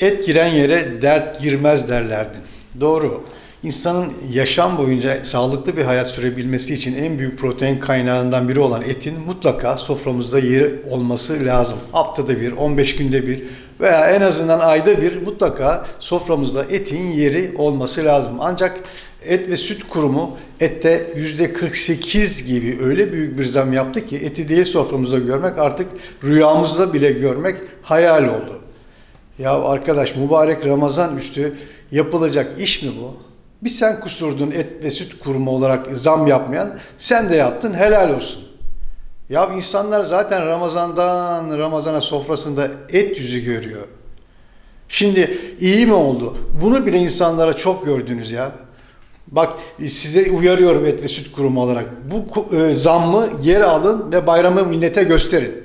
Et giren yere dert girmez derlerdi. Doğru. İnsanın yaşam boyunca sağlıklı bir hayat sürebilmesi için en büyük protein kaynağından biri olan etin mutlaka soframızda yeri olması lazım. Haftada bir, 15 günde bir veya en azından ayda bir mutlaka soframızda etin yeri olması lazım. Ancak et ve süt kurumu ette %48 gibi öyle büyük bir zam yaptı ki eti değil soframızda görmek artık rüyamızda bile görmek hayal oldu. Ya arkadaş mübarek Ramazan üstü yapılacak iş mi bu? Bir sen kusurdun et ve süt kurumu olarak zam yapmayan, sen de yaptın helal olsun. Ya insanlar zaten Ramazan'dan Ramazan'a sofrasında et yüzü görüyor. Şimdi iyi mi oldu? Bunu bile insanlara çok gördünüz ya. Bak size uyarıyorum et ve süt kurumu olarak. Bu e, zammı geri alın ve bayramı millete gösterin.